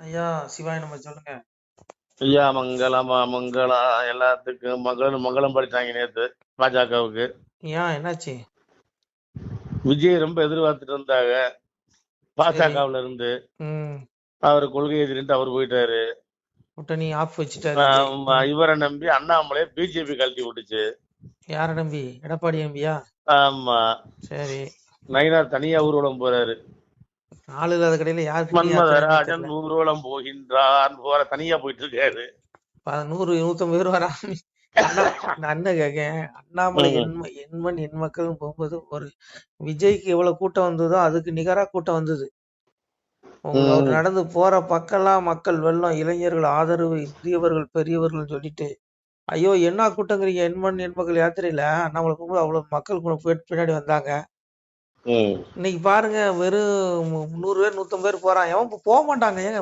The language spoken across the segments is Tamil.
ஐயா சிவாய நம்ம சொல்லுங்க. ஐயா மங்களம் மங்களம் எல்லாத்துக்கும் மங்களம் மங்களம் படிச்சாங்க நேத்து பாஜகவுக்கு. ஏன் என்னாச்சு? விஜய் ரொம்ப எதிர்பார்த்துட்டு இருந்தாங்க. பாஜகவுல இருந்து அவர் கொள்கை எதிரின்ட்டு அவர் போயிட்டாரு. கூட்டணி ஆஃப் வச்சுட்டாரு இவரை நம்பி அண்ணாமலை பிஜேபி கழட்டி விட்டுச்சு. யார நம்பி? எடப்பாடி நம்பியா ஆமா. சரி. நயினார் தனியா ஊர்வலம் போறாரு. ஆளு இல்லாத கடையில யாருக்கு நீ மன்மதராஜன் யாத்திரை ஊர்வலம் போகின்றார் போற தனியா போயிட்டு இருக்காரு நூறு நூத்தம்பது நான் அண்ணன் கேக்கேன் அண்ணாமலை. எண்ம எண்மண் எண் மக்கள்னு போகும்போது ஒரு விஜய்க்கு எவ்வளவு கூட்டம் வந்ததோ அதுக்கு நிகரா கூட்டம் வந்தது. அவர். நடந்து போற பக்கம்லாம் மக்கள் வெள்ளம் இளைஞர்கள் ஆதரவு இந்தியவர்கள் பெரியவர்கள் சொல்லிட்டு ஐயோ என்ன கூட்டங்கிறீங்க? எண்மண் எண் மக்கள் யாத்திரையில? அண்ணாமலை போகும்போது அவ்வளவு மக்கள் பின்னாடி வந்தாங்க. இன்னைக்கு பாருங்க வெறும் நூறு பேர் நூத்தம்பது பேர் போறான் எவன் போக மாட்டாங்க? ஏங்க?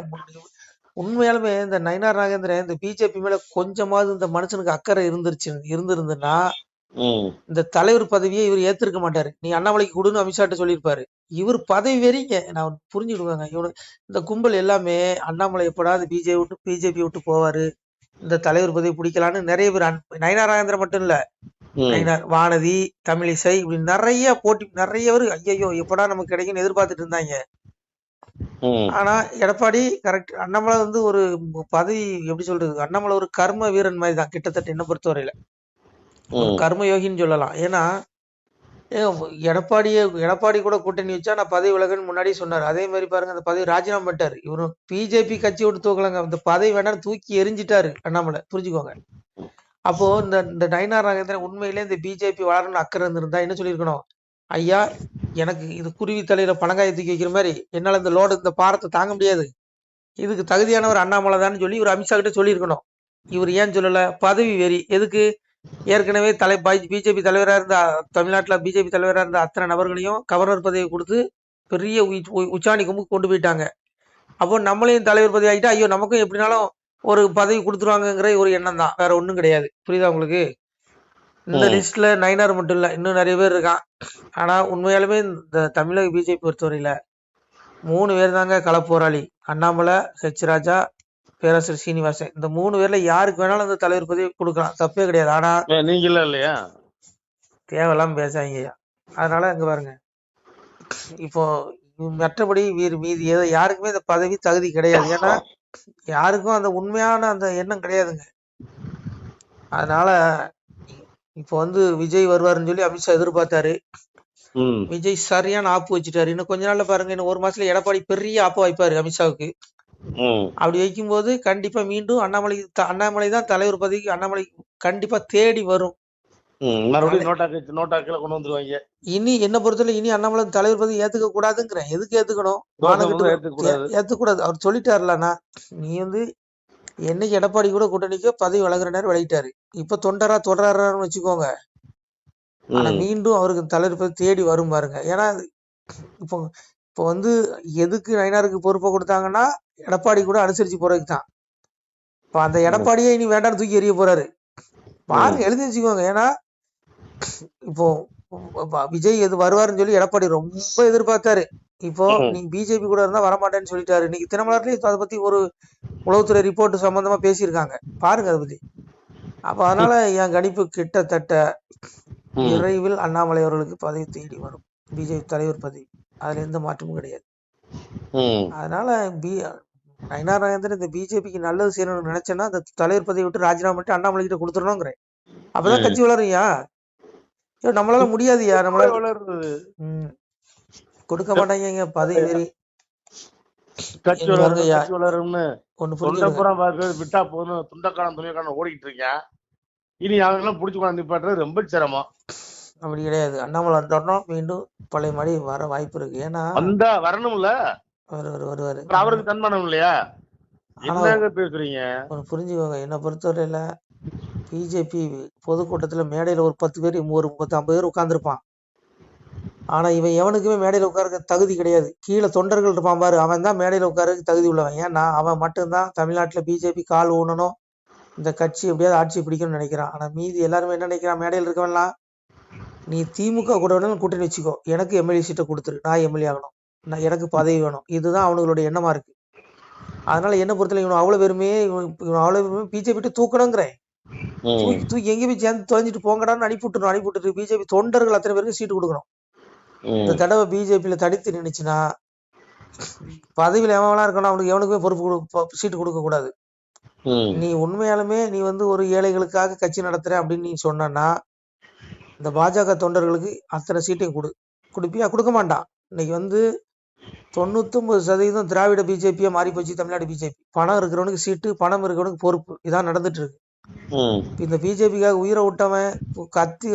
உண்மையாலுமே இந்த நயினார் நாகேந்திரன் இந்த பிஜேபி மேல கொஞ்சமாவது இந்த மனுஷனுக்கு அக்கறை இருந்துருச்சு இருந்திருந்துன்னா. இந்த தலைவர் பதவியை இவர் ஏத்திருக்க மாட்டாரு. நீ அண்ணாமலைக்கு கொடுன்னு அமித்ஷாட்ட சொல்லியிருப்பாரு. இவர் பதவி வெறிங்க. நான் புரிஞ்சுடுவேங்க இவனு இந்த கும்பல் எல்லாமே அண்ணாமலை எப்படாது பிஜேபி விட்டு பிஜேபி விட்டு போவாரு. இந்த தலைவர் பதவி பிடிக்கலான்னு நிறைய பேர் அன்- நயினார் நாகேந்திரன் மட்டும் இல்ல. வானதி தமிழிசை இப்படி நிறைய போட்டி நிறைய பேர் ஐயோ எப்படா நமக்கு கிடைக்கும்னு எதிர்பார்த்துட்டு இருந்தாங்க. ஆனா எடப்பாடி கரெக்ட் அண்ணாமலை வந்து ஒரு பதவி எப்படி சொல்றது? அண்ணாமலை ஒரு கர்ம வீரன் மாதிரி தான் கிட்டத்தட்ட என்ன பொறுத்தவரையில. கர்ம யோகின்னு சொல்லலாம். ஏன்னா ஏன் எடப்பாடியே எடப்பாடி கூட கூட்டணி வச்சா நான் பதவி விலகன்னு முன்னாடியே சொன்னார். அதே மாதிரி பாருங்க அந்த பதவி ராஜினாமா பண்ணிட்டார். இவரும் பிஜேபி கட்சி விட்டு தூக்கலங்க. அந்த பதவி வேணாம்னு தூக்கி எரிஞ்சிட்டாரு அண்ணாமலை. புரிஞ்சுக்கோங்க. அப்போ இந்த இந்த நயனார் நாகேந்திரன் உண்மையிலே இந்த பிஜேபி வளரணும்னு அக்கறை இருந்திருந்தா என்ன சொல்லியிருக்கணும்? ஐயா எனக்கு இது குருவி தலையில பணங்காய தூக்கி வைக்கிற மாதிரி என்னால இந்த லோடு இந்த பாரத்தை தாங்க முடியாது. இதுக்கு தகுதியானவர் அண்ணாமலை தான் சொல்லி இவர் அமித்ஷா கிட்ட சொல்லியிருக்கணும். இவர் ஏன் சொல்லல? பதவி வெறி. எதுக்கு? ஏற்கனவே தலை பிஜேபி தலைவரா இருந்த தமிழ்நாட்டுல பிஜேபி தலைவரா இருந்த அத்தனை நபர்களையும் கவர்னர் பதவி கொடுத்து பெரிய உச்சாணி கொம்புக்கு கொண்டு போயிட்டாங்க. அப்போ நம்மளையும் தலைவர் பதவி ஆகிட்டா ஐயோ நமக்கும் எப்படினாலும் ஒரு பதவி கொடுத்துருவாங்கங்கிற ஒரு எண்ணம் தான். வேற ஒண்ணும் கிடையாது. புரியுதா உங்களுக்கு? இந்த. லிஸ்ட்ல நயினார் மட்டும் இல்ல இன்னும் நிறைய பேர் இருக்கான். ஆனா உண்மையாலுமே இந்த தமிழக பிஜேபி பொறுத்தவரையில மூணு பேர் தாங்க களப்போராளி. அண்ணாமலை ஹெச் ராஜா பேராசிரியர் சீனிவாசன். இந்த மூணு பேர்ல யாருக்கு வேணாலும் இந்த தலைவர் பதவி கொடுக்கலாம். தப்பே கிடையாது. ஆனா ஏன் நீங்களா இல்லையா? தேவையில்லாம பேசாங்க அதனால இங்க பாருங்க. இப்போ மற்றபடி வீர் மீதி எது யாருக்குமே இந்த பதவி தகுதி கிடையாது. ஏன்னா யாருக்கும் அந்த உண்மையான அந்த எண்ணம் கிடையாதுங்க. அதனால இப்போ வந்து விஜய் வருவாருன்னு சொல்லி அமித்ஷா எதிர்பார்த்தாரு. விஜய் சரியான ஆப்பு வச்சுட்டாரு. இன்னும் கொஞ்ச நாள்ல பாருங்க. இன்னும் ஒரு மாசத்துல எடப்பாடி பெரிய ஆப்பு வைப்பாரு அமித்ஷாவுக்கு. அப்படி வைக்கும்போது கண்டிப்பா மீண்டும் அண்ணாமலை அண்ணாமலை தான் தலைவர் பதவிக்கு அண்ணாமலை கண்டிப்பா தேடி வரும். இனி என்ன பொறுத்தவரை இனி அண்ணாமலை தலைவர் பதவி ஏத்துக்க கூடாதுங்கிறேன். எதுக்கு ஏத்துக்கணும்? ஏத்துக்கூடாது. அவர் சொல்லிட்டாருலண்ணா நீ வந்து என்னைக்கு எடப்பாடி கூட கூட்டணிக்கு பதவி வழங்குற நேரம் விலகிட்டாரு இப்ப தொண்டரா தொடரான்னு வச்சுக்கோங்க. ஆனா. மீண்டும் அவருக்கு தலைவர் பதவி தேடி வரும் பாருங்க. ஏன்னா இப்போ இப்போ வந்து எதுக்கு நயினாருக்கு பொறுப்பை கொடுத்தாங்கன்னா எடப்பாடி கூட அனுசரிச்சு போறதுக்கு தான் இப்ப அந்த எடப்பாடியே இனி வேண்டாம்னு தூக்கி எறிய போறாரு. பாருங்க எழுதி வச்சுக்கோங்க ஏன்னா இப்போ விஜய் எது வருவாருன்னு சொல்லி எடப்பாடி ரொம்ப எதிர்பார்த்தாரு. இப்போ. நீ பிஜேபி கூட இருந்தா வரமாட்டேன்னு சொல்லிட்டாரு. இன்னைக்கு தினமலர்லயும் அதை பத்தி ஒரு உளவுத்துறை ரிப்போர்ட் சம்பந்தமா பேசியிருக்காங்க. பாருங்க அதை பத்தி. அப்ப அதனால என் கணிப்பு கிட்டத்தட்ட. விரைவில் அண்ணாமலை அவர்களுக்கு பதவி தேடி வரும். பிஜேபி தலைவர் பதவி. அதுல எந்த மாற்றமும் கிடையாது. அதனால பி நயினார் நாகேந்திரன் இந்த பிஜேபிக்கு நல்லது செய்யணும்னு நினைச்சேன்னா அந்த தலைவர் பதவி விட்டு ராஜினாமா பண்ணிட்டு அண்ணாமலை கிட்ட கொடுத்துடணுங்கிறேன் அப்பதான். கட்சி வளரும்யா? ஐயோ நம்மளால முடியாதுயா? நம்மளால வளருது கொடுக்க மாட்டாங்க பதவி வெறி. கட்சி வளரும்னு பூரா பார்க்க விட்டா போதும் துண்டக்காரன் துணியக்காரன் ஓடிக்கிட்டு இருக்கேன். இனி அவங்க எல்லாம் புடிச்சு கொண்டாந்து நிப்பாட்டுறது ரொம்ப சிரமம். அப்படி கிடையாது. அண்ணாமலை வந்தோடனும் மீண்டும் பழைய மாதிரி வர வாய்ப்பு இருக்கு. ஏன்னா வந்தா வரணும்ல? வருவாரு வருவாரு அவருக்கு தன்மானம் இல்லையா? என்னங்க பேசுறீங்க? புரிஞ்சுக்கோங்க. என்னை பொறுத்தவரையில பிஜேபி பொதுக்கூட்டத்துல மேடையில ஒரு பத்து பேர் ஒரு முப்பத்தி ஐம்பது பேர் உட்கார்ந்திருப்பான். ஆனா இவன் எவனுக்குமே மேடையில உட்கார தகுதி கிடையாது. கீழே தொண்டர்கள் இருப்பான் பாரு. அவன் தான் மேடையில உட்காரக்கு தகுதி உள்ளவன். ஏன்னா அவன் மட்டும்தான் தமிழ்நாட்டுல பிஜேபி கால் ஊனணும். இந்த கட்சி எப்படியாவது ஆட்சி பிடிக்கணும்னு நினைக்கிறான். ஆனா மீதி எல்லாருமே என்ன நினைக்கிறான்? மேடையில் இருக்கவன்லாம் நீ திமுக கூட வேணாலும் கூட்டணி வச்சுக்கோ. எனக்கு எம்எல்ஏ சீட்டை கொடுத்துரு. நான் எம்எல்ஏ ஆகணும். நான் எனக்கு பதவி வேணும். இதுதான் அவனுங்களுடைய எண்ணமா இருக்கு. அதனால என்ன பொறுத்தவரை இவன் அவ்வளோ பேருமே இவன் இவன் அவ்வளோ பேருமே பிஜேபி தூக்கணுங்கிறேன். தூக்கி எங்கேயும் போய் சேர்ந்து தொலைஞ்சிட்டு போங்கடான்னு அனுப்பி விட்டுரும் அனுப்பி விட்டுட்டு பிஜேபி தொண்டர்கள் அத்தனை பேருக்கு சீட்டு கொடுக்கணும். இந்த தடவை பிஜேபியில் தடித்து நின்னுச்சுன்னா பதவியில் எவனா இருக்கணும் அவனுக்கு எவனுக்குமே பொறுப்பு சீட்டு கொடுக்க கூடாது. நீ உண்மையாலுமே நீ வந்து ஒரு ஏழைகளுக்காக கட்சி நடத்துற அப்படின்னு நீ சொன்னன்னா இந்த பாஜக தொண்டர்களுக்கு அத்தனை சீட்டையும் கொடு கொடுப்பியா? கொடுக்க மாட்டான் இன்னைக்கு வந்து தொண்ணூத்தொன்பது சதவீதம் திராவிட பிஜேபியா மாறி போச்சு தமிழ்நாடு பிஜேபி. பணம் இருக்கிறவனுக்கு சீட்டு பணம் இருக்கிறவனுக்கு பொறுப்பு. இதான் நடந்துட்டு இருக்கு. இந்த பிஜேபிக்காக உயிரை விட்டவன் கத்தி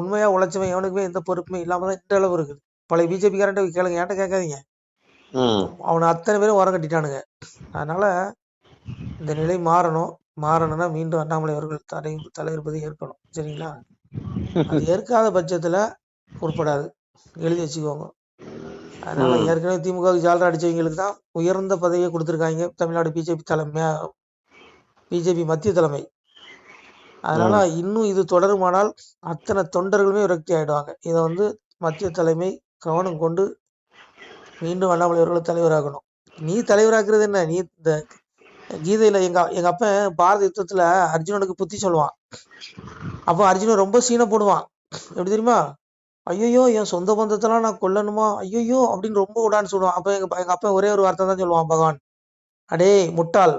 உண்மையா உழைச்சவன் எவனுக்குமே எந்த பொறுப்புமே இல்லாம தான் இந்த அளவு இருக்குது. பழைய பிஜேபிக்காரன்ட்ட கேளுங்க. ஏன்ட்ட கேட்காதீங்க. அவனை அத்தனை பேரும் ஓரம் கட்டிட்டானுங்க. அதனால இந்த நிலை மாறணும். மாறணும்னா மீண்டும் அண்ணாமலை அவர்கள் தலை தலைவர் பதவி ஏற்கணும். சரிங்களா? ஏற்காத பட்சத்துல உருப்படாது எழுதி வச்சுக்கோங்க. அதனால. ஏற்கனவே திமுகவுக்கு ஜாலரா அடிச்சவங்களுக்கு தான் உயர்ந்த பதவியை கொடுத்துருக்காங்க. தமிழ்நாடு பிஜேபி தலைமையா பிஜேபி மத்திய தலைமை. அதனால இன்னும் இது தொடருமானால் அத்தனை தொண்டர்களுமே விரக்தி ஆயிடுவாங்க. இதை வந்து மத்திய தலைமை கவனம் கொண்டு மீண்டும் அண்ணாமலை அவர்கள் தலைவராகணும். நீ தலைவராக்குறது என்ன? நீ இந்த கீதையில எங்க எங்க அப்பன் பாரத யுத்தத்துல அர்ஜுனனுக்கு புத்தி சொல்லுவான். அப்போ அர்ஜுனன் ரொம்ப சீனை போடுவான். எப்படி தெரியுமா? ஐயோ என் சொந்த பந்தத்தெல்லாம் நான் கொல்லணுமா? ஐயோ அப்படின்னு ரொம்ப உடான்னு சொல்லுவான். அப்ப எங்க எங்க அப்பா ஒரே ஒரு வார்த்தை தான் சொல்லுவான் பகவான். அடே முட்டாள்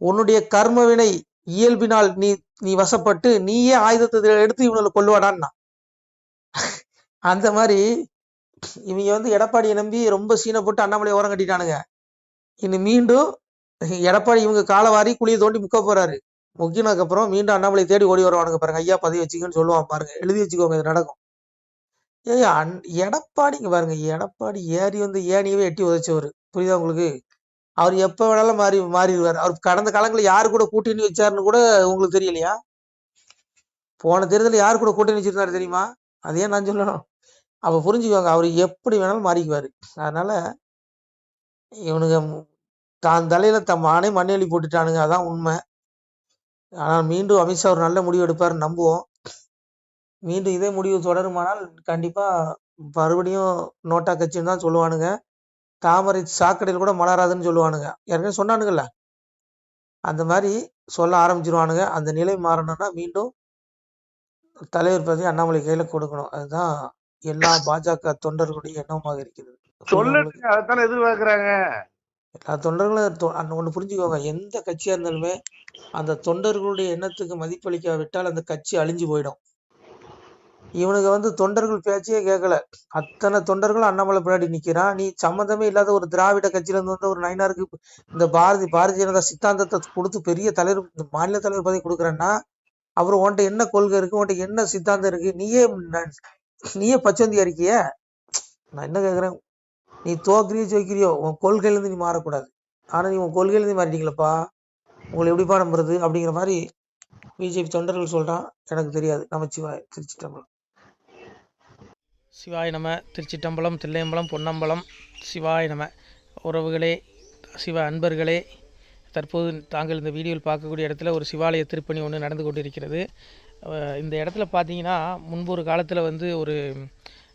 உன்னுடைய கர்ம வினை இயல்பினால் நீ நீ வசப்பட்டு நீயே ஆயுதத்தை எடுத்து இவங்களை கொல்லுவாடான்னா. அந்த மாதிரி இவங்க வந்து எடப்பாடியை நம்பி ரொம்ப சீனை போட்டு அண்ணாமலை ஓரம் கட்டிட்டானுங்க. இனி மீண்டும் எடப்பாடி இவங்க காலவாரி குழியை தோண்டி முக்க போறாரு. முக்கினதுக்கு அப்புறம் மீண்டும் அண்ணாமலை தேடி ஓடி வருவானுங்க பாருங்க. ஐயா பதவி வச்சுக்கன்னு சொல்லுவான் பாருங்க. எழுதி வச்சுக்கோங்க இது நடக்கும். ஏய் அன் எடப்பாடிங்க பாருங்க. எடப்பாடி ஏறி வந்து ஏனியவே எட்டி உதச்சவர். புரியுதா உங்களுக்கு? அவர் எப்ப வேணாலும் மாறி மாறிடுவார். அவர் கடந்த காலங்களில் யாரு கூட கூட்டணி வச்சாருன்னு கூட உங்களுக்கு தெரியலையா? போன தேர்தலில் யாரு கூட கூட்டணி வச்சிருந்தாரு தெரியுமா? அதே நான் சொல்லணும். அப்ப புரிஞ்சுக்குவாங்க அவர் எப்படி வேணாலும் மாறிக்குவாரு. அதனால இவனுங்க தான் தலையில தம் மானே மண்ணெளி போட்டுட்டானுங்க. அதான் உண்மை. ஆனால் மீண்டும் அமித்ஷா ஒரு நல்ல முடிவு எடுப்பார் நம்புவோம். மீண்டும் இதே முடிவு தொடருமானால் கண்டிப்பா மறுபடியும் நோட்டா கட்சின்னு தான் சொல்லுவானுங்க. தாமரை சாக்கடையில் கூட மலராதுன்னு சொல்லுவானுங்க. ஏற்கனவே சொன்னானுங்கல்ல. அந்த மாதிரி சொல்ல ஆரம்பிச்சிருவானுங்க. அந்த நிலை மாறணும்னா மீண்டும் தலைவர் பதவி அண்ணாமலை கையில கொடுக்கணும். அதுதான் எல்லா பாஜக தொண்டர்களுடைய எண்ணமாக இருக்கிறது. சொல்லுங்க அதைத்தானே எதிர்பார்க்கிறாங்க. எல்லா தொண்டர்களும் ஒன்று ஒண்ணு புரிஞ்சுக்கோங்க. எந்த கட்சியா இருந்தாலுமே அந்த தொண்டர்களுடைய எண்ணத்துக்கு மதிப்பளிக்காவிட்டால் அந்த கட்சி அழிஞ்சு போயிடும். இவனுங்க வந்து தொண்டர்கள் பேச்சையே கேட்கல அத்தனை தொண்டர்களும் அண்ணாமலை பின்னாடி நிக்கிறான். நீ சம்மந்தமே இல்லாத ஒரு திராவிட கட்சியில இருந்து வந்து ஒரு நயினாருக்கு இந்த பாரதி பாரதிய ஜனதா சித்தாந்தத்தை கொடுத்து பெரிய தலைவர் இந்த மாநில தலைவர் பதவி கொடுக்குறேன்னா அவர் உன்கிட்ட என்ன கொள்கை இருக்கு? உன்கிட்ட என்ன சித்தாந்தம் இருக்கு? நீயே நீயே பச்சந்தி அறிக்கைய நான் என்ன கேட்குறேன் நீ தோக்குறியோ ஜெயிக்கிறியோ உன் கொள்கையில இருந்து நீ மாறக்கூடாது. ஆனால் நீ உன் கொள்கையில இருந்து மாறிட்டீங்களப்பா. உங்களை எப்படிப்பா நம்புறது அப்படிங்கிற மாதிரி பிஜேபி தொண்டர்கள் சொல்றான். எனக்கு தெரியாது. நமச்சிவாய் திருச்சி திருச்சிட்டம்பலம் சிவாய் நம்ம திருச்சிட்டம்பலம் தில்லையம்பலம் பொன்னம்பலம். சிவாய் நம்ம உறவுகளே சிவ அன்பர்களே தற்போது தாங்கள் இந்த வீடியோவில் பார்க்கக்கூடிய இடத்துல ஒரு சிவாலய திருப்பணி ஒன்று நடந்து கொண்டிருக்கிறது. இந்த இடத்துல பார்த்தீங்கன்னா முன்பு ஒரு காலத்தில் வந்து ஒரு